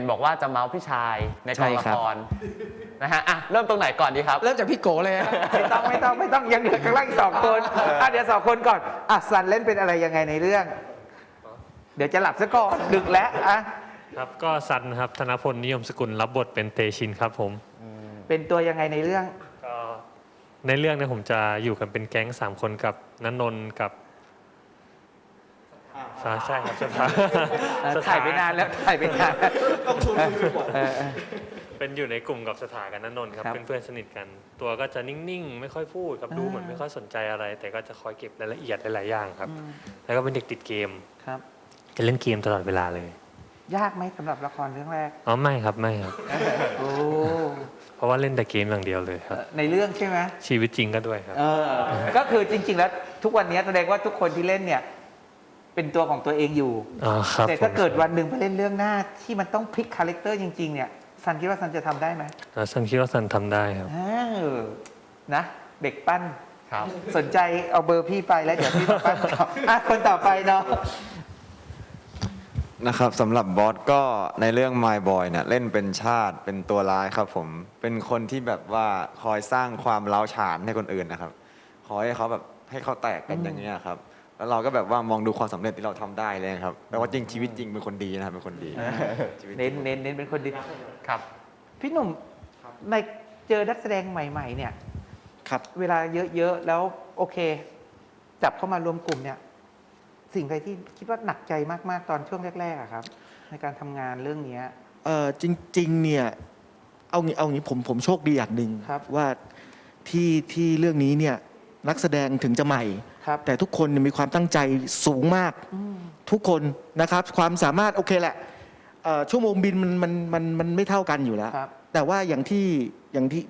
ห็นบอกว่าจะเมาส์พี่ชายในกใช่องละครับครนะฮะอะเริ่มตรงไหนก่อนดีครับ เริ่มจากพี่โกเลยฮะ ไม่ต้องไม่ต้องไม่ต้องยังเหลือข้างล่างอีกสองคนอะเดี๋ยวสองคนก่อนอะซันเล่นเป็นอะไรยังไงในเรื่อง เดี๋ยวจะหลับซะก่อนดึกแล้วอะครับก็ซันครับธนพลนิยมสกุลรับบทเป็นเตชินครับผมเป็นตัวยังไงในเรื่อง ก็ในเรื่องเนี่ยผมจะอยู่กันเป็นแก๊งสามคนกับนันนนท์กับ ใช่ใช่ครับสถาเออสถถ่ายไปนานแล้วถ่ายไปนาน ต้องชวนคุยเออเออเป็นอยู่ในกลุ่มกับสถากับนันนนท์ครับครับเป็นเพื่อนสนิทกัน ตัวก็จะนิ่งๆ ไม่ค่อยพูดครับดูเหมือนไม่ค่อยสนใจอะไร แต่ก็จะคอยเก็บรายละเอียดหลายๆอย่างครับอืมแล้วก็เป็นเด็กติดเกม ครับ จะเล่นเกมตลอดเวลาเลยยากไหมสำหรับละครเรื่องแรกอ๋อไม่ครับไม่ครับ โอ้เพราะว่าเล่นแต่เกมอย่างเดียวเลยครับ ในเรื่องใช่ไหมชีวิตจริงก็ด้วยครับ เออ ก็คือจริง ๆ แล้วทุกวันนี้แสดงว่าทุกคนที่เล่นเนี่ย เป็นตัวของตัวเองอยู่อ๋อครับแต่ถ้าผมเกิดวันหนึ่งไปเล่นเรื่องหน้าที่มันต้องพลิกคาแรคเตอร์จริง ๆ เนี่ยซันคิดว่าซันจะทำได้ไหมแล้วซันคิดว่าซันทำได้ครับ เออนะ เด็กปั้น ครับ สนใจเอาเบอร์พี่ไปแล้วเดี๋ยวพี่มาปั้นต่ออะคนต่อไปเนาะ นะครับสำหรับบอสก็ในเรื่อง My Boy เนี่ยเล่นเป็นชาติเป็นตัวร้ายครับผมเป็นคนที่แบบว่าคอยสร้างความร้าวฉานให้คนอื่นนะครับ คอยให้เขาแบบให้เขาแตกกันอย่างนี้ยครับ แล้วเราก็แบบว่ามองดูความสำเร็จที่เราทำได้เลยครับแต่ว่าจริงชีวิตจริงเป็นคนดีนะครับเป็นคนดีชีวิตจริงเน้นเน้นเน้นเป็นคนดีครับ พี่หนุ่มในเจอนักแสดงใหม่ ๆ เนี่ย ครับ เวลาเยอะๆแล้วโอเค จับเข้ามารวมกลุ่มเนี่ย สิ่งใดที่คิดว่าหนักใจมากๆตอนช่วงแรกๆอะครับ ในการทำงานเรื่องเนี้ย เออจริงๆเนี่ยเอางี้เอางี้ผมผมโชคดีอย่างหนึ่งครับ ว่าที่ที่เรื่องนี้เนี่ยนักแสดงถึงจะใหม่ ครับ แต่ทุกคนเนี่ยมีความตั้งใจสูงมากอืมทุกคนนะครับ ความสามารถโอเคแหละเอ่อชั่วโมงบินมันมันมันมันไม่เท่ากันอยู่แล้วครับแต่ว่าอย่างที่อย่างที่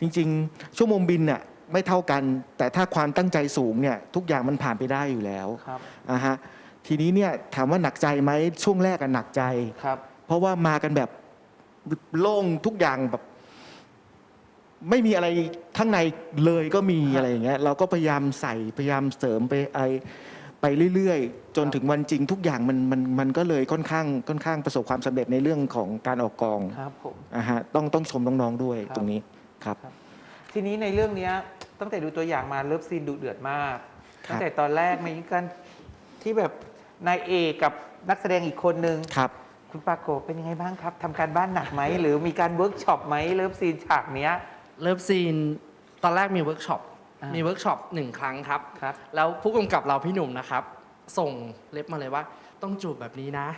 จริง ๆ ชั่วโมงบินเนี่ยไม่เท่ากัน แต่ถ้าความตั้งใจสูงเนี่ยทุกอย่างมันผ่านไปได้อยู่แล้วครับอะฮะทีนี้เนี่ยถามว่าหนักใจไหมช่วงแรกอะหนักใจครับเพราะว่ามากันแบบโล่งทุกอย่างแบบ ไม่มีอะไรข้างในเลยก็มีครับอะไรอย่างเงี้ยเราก็พยายามใส่พยายามเสริมไปไอไปเรื่อยๆ จนครับถึงวันจริงทุกอย่างมันมันมันก็เลยค่อนข้างค่อนข้างประสบความสำเร็จในเรื่องของการออกกองครับผมอะฮะต้องต้องชมน้องๆด้วยครับตรงนี้ครับ ทีนี้ในเรื่องเนี้ยตั้งแต่ดูตัวอย่างมาเลิฟซีนดุเดือดมากครับตั้งแต่ตอนแรกมีการที่แบบนายเอกกับนักแสดงอีกคนนึงครับคุณปาโกะเป็นยังไงบ้างครับทำการบ้านหนักไหมหรือมีการเวิร์กช็อปไหมเลิฟซีนฉากเนี้ย เลิฟซีนตอนแรกมีเวิร์กช็อปอ่ามีมีเวิร์กช็อปหนึ่งครั้งครับ ครับแล้วผู้กำกับเราพี่หนุ่มนะครับ ส่งเล็บมาเลยว่า ต้องจูบแบบนี้นะ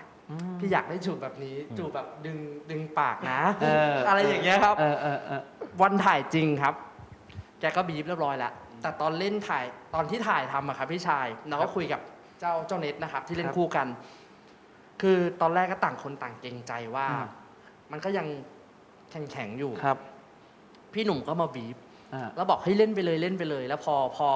พี่อยากได้จูบแบบนี้ จูบแบบดึงดึงปากนะเออออะไรอย่างเงี้ยครับ เออเออเออวันถ่ายจริงครับ แกก็บีบเรียบร้อยแล้ว แต่ตอนเล่นถ่ายตอนที่ถ่ายทำอะครับพี่ชายเราก็คุยกับเจ้าเจ้าเน็ตนะครับ ที่เล่นคู่กัน คือตอนแรกก็ต่างคนต่างเกรงใจว่า มันก็ยังแข็งแข็งๆอยู่ ครับ พี่หนุ่มก็มาบีบอ่า แล้วบอกให้เล่นไปเลยเล่นไปเลย แล้วพอพอ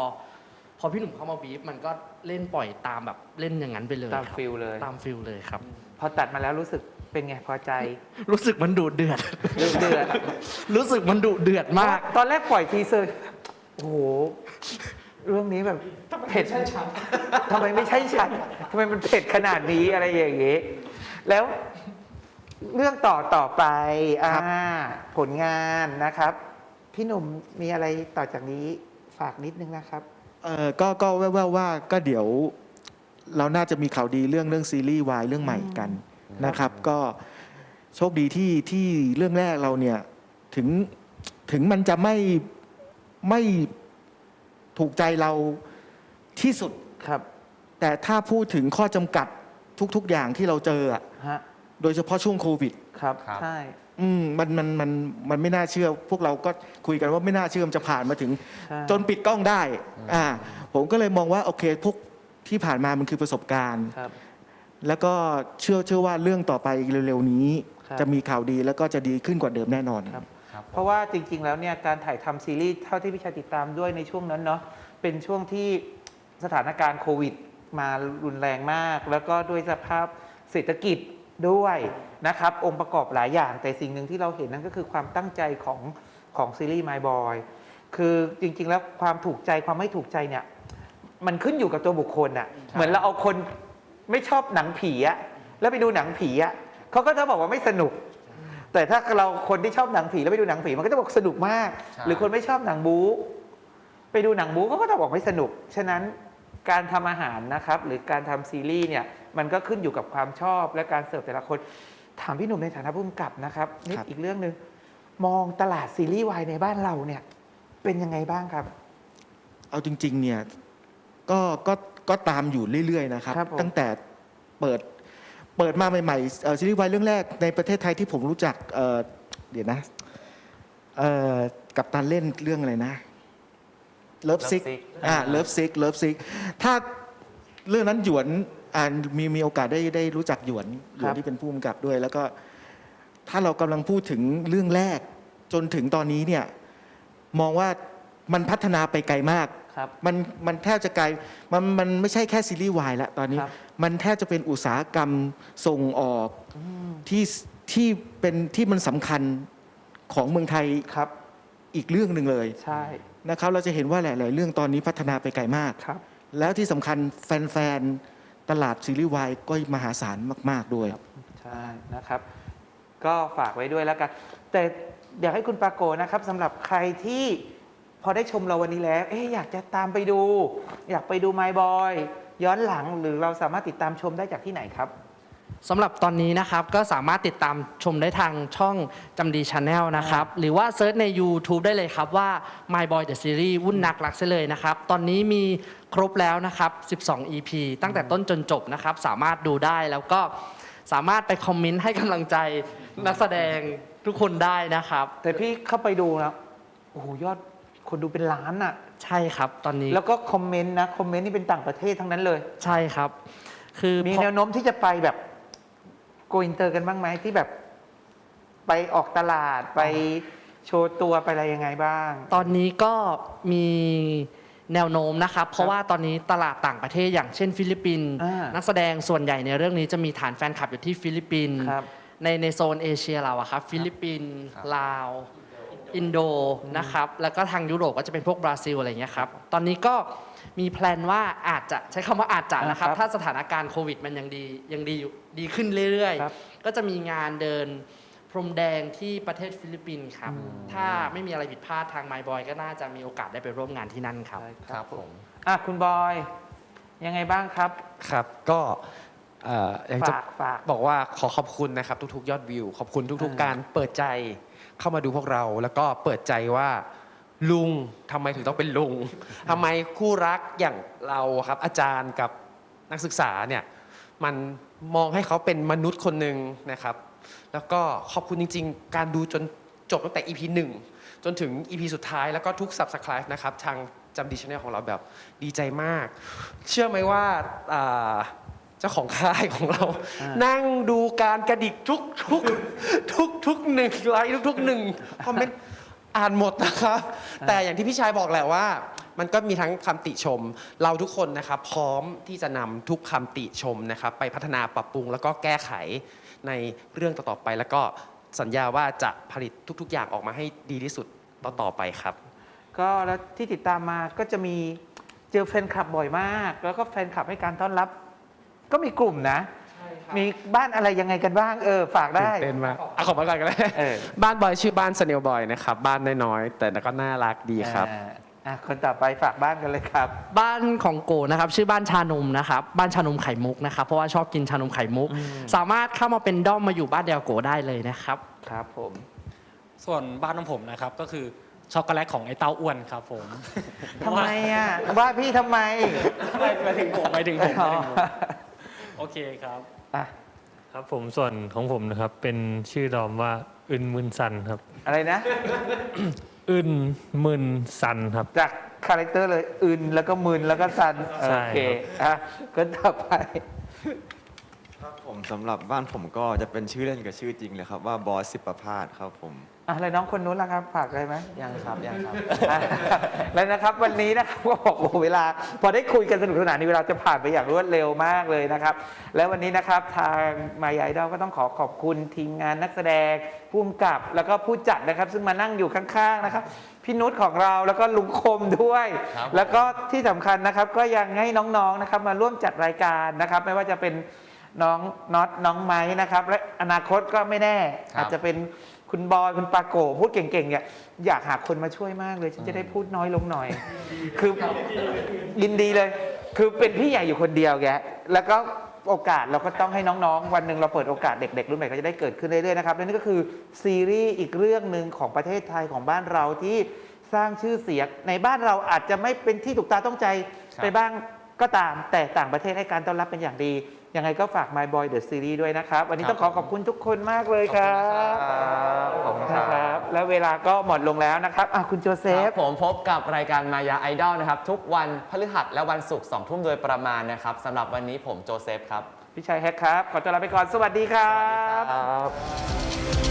พอพี่หนุ่มเข้ามาบีบมันก็เล่นปล่อยตามแบบเล่นอย่างนั้นไปเลยตามครับฟิลเลย ตามฟิลเลยครับ พอตัดมาแล้วรู้สึกเป็นไงพอใจรู้สึกมันดุเดือดดุเดือดรู้สึกมันดุเดือดมาก ตอนแรกปล่อยทีเซอร์โอ้โหเรื่องนี้แบบเผ็ดทำไมไม่ใช่ฉันทำไมมันเผ็ดขนาดนี้อะไรอย่างเงี้ยแล้ว เรื่องต่อต่อไปอ่าผลงานนะครับ พี่หนุ่มมีอะไรต่อจากนี้ฝากนิดนึงนะครับ เออก็ก็แว่วๆว่าก็เดี๋ยว เราน่าจะมีข่าวดีเรื่องเรื่องซีรีส์วายเรื่องใหม่กันนะครับ ก็โชคดีที่ที่เรื่องแรกเราเนี่ยถึงถึงมันจะไม่ไม่ถูกใจเราที่สุดครับ แต่ถ้าพูดถึงข้อจำกัดทุก ๆอย่างที่เราเจออะฮะ โดยเฉพาะช่วงโควิด ครับ ครับ ใช่ อืมมันมันมันมันไม่น่าเชื่อ พวกเราก็คุยกันว่าไม่น่าเชื่อมันจะผ่านมาถึง ใช่ จนปิดกล้องได้ อ่า ผมก็เลยมองว่าโอเคพวกที่ผ่านมามันคือประสบการณ์ ครับ แล้วก็เชื่อเชื่อว่าเรื่องต่อไปเร็วๆนี้ ครับ จะมีข่าวดีแล้วก็จะดีขึ้นกว่าเดิมแน่นอน ครับ ครับเพราะว่าจริง ๆ แล้วเนี่ยการถ่ายทำซีรีส์เท่าที่พี่ชายติดตามด้วยในช่วงนั้นเนาะเป็นช่วงที่สถานการณ์โควิด มารุนแรงมาก แล้วก็ด้วยสภาพเศรษฐกิจ ด้วยนะครับ องค์ประกอบหลายอย่าง แต่สิ่งหนึ่งที่เราเห็นนั่นก็คือความตั้งใจของของซีรีส์ My Boy คือจริงๆ แล้วความถูกใจความไม่ถูกใจเนี่ย มันขึ้นอยู่กับตัวบุคคลอะเหมือนเราเอาคนไม่ชอบหนังผีอะแล้วไปดูหนังผีอะเขาก็จะบอกว่าไม่สนุก แต่ถ้าเราคนที่ชอบหนังผีแล้วไปดูหนังผีมันก็จะบอกสนุกมากใช่หรือคนไม่ชอบหนังบู๊ไปดูหนังบู๊เขาก็จะบอกไม่สนุก ฉะนั้นการทำอาหารนะครับ หรือการทำซีรีส์เนี่ยมันก็ขึ้นอยู่กับความชอบและการเสิร์ฟแต่ละคน ถามพี่หนุ่มในฐานะผู้กำกับนะครับนิดครับ อีกเรื่องหนึ่งมองตลาดซีรีส์วายในบ้านเราเนี่ย เป็นยังไงบ้างครับ เอาจริง ๆ เนี่ยก็ก็ก็ตามอยู่เรื่อย ๆ นะครับ ครับผมตั้งแต่เปิดเปิดมาใหม่ๆเอ่อซีรีส์วายเรื่องแรกในประเทศไทยที่ผมรู้จักเอ่อเดี๋ยวนะเอ่อกับตันเล่นเรื่องอะไรนะเลิฟซิก Sick อ่าเลิฟซิกเลิฟซิกถ้าเรื่องนั้นหยวน อ่านมีมีโอกาสได้ได้รู้จักหยวนหยวนที่เป็นผู้กำกับด้วย แล้วก็ถ้าเรากำลังพูดถึงเรื่องแรก จนถึงตอนนี้เนี่ยมองว่ามันพัฒนาไปไกลมากครับมันมันแทบจะกลายมันมันไม่ใช่แค่ซีรีส์วายแล้วตอนนี้ครับมันแทบจะเป็นอุตสาหกรรมส่งออกที่ที่เป็นที่มันสำคัญของเมืองไทยครับ อีกเรื่องหนึ่งเลยใช่นะครับ เราจะเห็นว่าหลาย ๆ เรื่องตอนนี้พัฒนาไปไกลมากครับ แล้วที่สำคัญแฟน ๆ ตลาดซีรีส์วายก็มหาศาลมาก ๆ ด้วย ใช่นะครับ ก็ฝากไว้ด้วยแล้วกัน แต่อยากให้คุณปาโกนะครับสำหรับใครที่พอได้ชมเราวันนี้แล้ว เอ๊ะอยากจะตามไปดู อยากไปดูไมบอยย้อนหลังหรือเราสามารถติดตามชมได้จากที่ไหนครับ สำหรับตอนนี้นะครับก็สามารถติดตามชมได้ทางช่องจำดีชาแนลนะครับ หรือว่าเซิร์ชใน YouTube ได้เลยครับว่า My Boy the Series วุ่นนักรักเสยเลยนะครับ ตอนนี้มีครบแล้วนะครับ 12 EP ตั้งแต่ต้นจนจบนะครับ สามารถดูได้แล้วก็สามารถไปคอมเมนต์ให้กำลังใจนักแสดงทุกคนได้นะครับ แต่พี่เข้าไปดูนะโอ้โหยอดคนดูเป็นล้านอะใช่ครับตอนนี้แล้วก็คอมเมนต์นะ คอมเมนต์นี่เป็นต่างประเทศทั้งนั้นเลย ใช่ครับ คือมีพอ แนวโน้มที่จะไปแบบ โกอินเตอร์กันบ้างไหมที่แบบไปออกตลาดไปโชว์ตัวไปอะไรยังไงบ้าง ตอนนี้ก็มีแนวโน้มนะครับ เพราะว่าตอนนี้ตลาดต่างประเทศอย่างเช่น ฟิลิปปินส์อ่านั นักแสดงส่วนใหญ่ในเรื่องนี้จะมีฐานแฟนคลับอยู่ที่ฟิลิปปินส์ครับ ในในโซนเอเชียเราอะครับ ฟิลิปปินส์ลาว อินโดนะครับ แล้วก็ทางยุโรปก็จะเป็นพวกบราซิลอะไรอย่างเงี้ยครับ ตอนนี้ก็ มีแพลนว่าอาจจะใช้คำว่าอาจจะนะครับอ่าครับ ถ้าสถานการณ์โควิดมันยังดียังดีอยู่ดีขึ้นเรื่อยครับๆก็จะมีงานเดินพรมแดงที่ประเทศฟิลิปปินส์ครับ ถ้าไม่มีอะไรผิดพลาดทาง My Boy ก็น่าจะมีโอกาสได้ไปร่วมงานที่นั่นครับครับผมอะคุณบอยยังไงบ้างครับครับก็เอ่ออยากจะฝากฝากบอกว่าขอขอบคุณนะครับ ทุกๆ ยอดวิว ขอบคุณทุกอ่าๆการเปิดใจเข้ามาดูพวกเรา แล้วก็เปิดใจว่า ลุงทำไมถึงต้องเป็นลุงทำไมคู่รักอย่างเราครับ อาจารย์กับนักศึกษาเนี่ยมันมองให้เขาเป็นมนุษย์คนหนึ่งนะครับ แล้วก็ขอบคุณจริง ๆ การดูจนจบตั้งแต่ EP 1 จนถึง EP สุดท้ายแล้วก็ทุก Subscribe นะครับ ทางจำดีชแนลของเราแบบดีใจมาก เชื่อไหมว่าอ่าเจ้าของค่ายของเราอ่านั่งดูการกระดิกทุกทุกทุกทุกหนึ่งไลค์ทุกทุกหนึ่งคอมเมนต์ อ่านหมดนะครับ แต่อย่างที่พี่ชายบอกแหละว่า มันก็มีทั้งคำติชม เราทุกคนนะครับ พร้อมที่จะนำทุกคำติชมนะครับ ไปพัฒนาปรับปรุงแล้วก็แก้ไขในเรื่องต่อๆไป แล้วก็สัญญาว่าจะผลิตทุก ๆ อย่างออกมาให้ดีที่สุดต่อๆไปครับ ก็แล้วที่ติดตามมาก็จะมีเจอแฟนคลับบ่อยมาก แล้วก็แฟนคลับให้การต้อนรับ ก็มีกลุ่มนะ มีบ้านอะไรยังไงกันบ้างเออฝากได้ ตื่นเต้นมากอะขอบคุณก่อนกันเลยเออ บ้านบอยชื่อบ้านสเนลบอยนะครับ บ้านน้อยๆแต่ก็น่ารักดีครับ อ่าอะคนต่อไปฝากบ้านกันเลยครับ บ้านของโกนะครับ ชื่อบ้านชานมนะครับ บ้านชานมไข่มุกนะครับ เพราะว่าชอบกินชานมไข่มุกสามารถเข้ามาเป็นด้อมมาอยู่บ้านเดียวโกได้เลยนะครับ ครับ ผม ส่วนบ้านของผมนะครับก็คือช็อกโกแลตของไอ้เต้าอ้วนครับผม ทำไมอะว่าพี่ทำไม ไม่ไปถึงผมไปถึงผมไปอ๋อถึงผมโอเคครับ อะ ครับผมส่วนของผมนะครับ เป็นชื่อดอมว่าอึนมึนซันครับ อะไรนะ อึนมึนซันครับ จากคาแรคเตอร์เลยอึนแล้วก็มึนแล้วก็ซันใช่โอเคอะคนต่อไป ครับผมสำหรับบ้านผมก็จะเป็นชื่อเล่นกับชื่อจริงเลยครับว่าบอสสิบประพาสครับผม อะแล้วน้องคนนู้นล่ะครับฝากอะไรไหมยังครับยังครับอะแล้วนะครับวันนี้นะครับก็บอกโอ้โหเวลา พอได้คุยกันสนุกสนานนี่เวลาจะผ่านไปอย่างรวดเร็วมากเลยนะครับ แล้ววันนี้นะครับทางมายายดอก็ต้องขอขอบคุณทีมงานนักแสดงผู้กำกับแล้วก็ผู้จัดนะครับ ซึ่งมานั่งอยู่ข้างๆนะครับพี่นุชของเราแล้วก็ลุงคมด้วยครับแล้วก็ที่สำคัญนะครับก็ยังให้น้องๆนะครับมาร่วมจัดรายการนะครับ ไม่ว่าจะเป็นน้องน็อตน้องไม้นะครับ และอนาคตก็ไม่แน่ครับอาจจะเป็น คุณบอยคุณปาโกะพูดเก่งๆเนี่ยอยากหาคนมาช่วยมากเลยฉันจะได้พูดน้อยลงหน่อย คือยินดีเลย คือเป็นพี่ใหญ่อยู่คนเดียวแกแล้วก็โอกาสเราก็ต้องให้น้องๆ วันหนึ่งเราเปิดโอกาสเด็กๆรุ่นใหม่ก็จะได้เกิดขึ้นเรื่อยๆนะครับและนี่ก็คือซีรีส์อีกเรื่องหนึ่งของประเทศไทยของบ้านเราที่สร้างชื่อเสียงในบ้านเราอาจจะไม่เป็นที่ถูกตาต้องใจครับไปบ้าง ก็ตามแต่ต่างประเทศให้การต้อนรับเป็นอย่างดี ยังไงก็ฝาก My Boy The Series ด้วยนะครับ วันนี้ต้องขอขอบคุณทุกคนมากเลยครับขอบคุณคนะครัรับบ แล้วเวลาก็หมดลงแล้วนะครับอะคุณโจเซคฟรับผมพบกับรายการมายาไอดอลนะครับ ทุกวันพฤหัสและวันศุกร์สองทุ่มโดยประมาณนะครับสำหรับวันนี้ผมโจเซฟครับ พี่ชัยแฮกครับ ขอตัวลาไปก่อน สวัสดีครัสวัสดีบ ครับ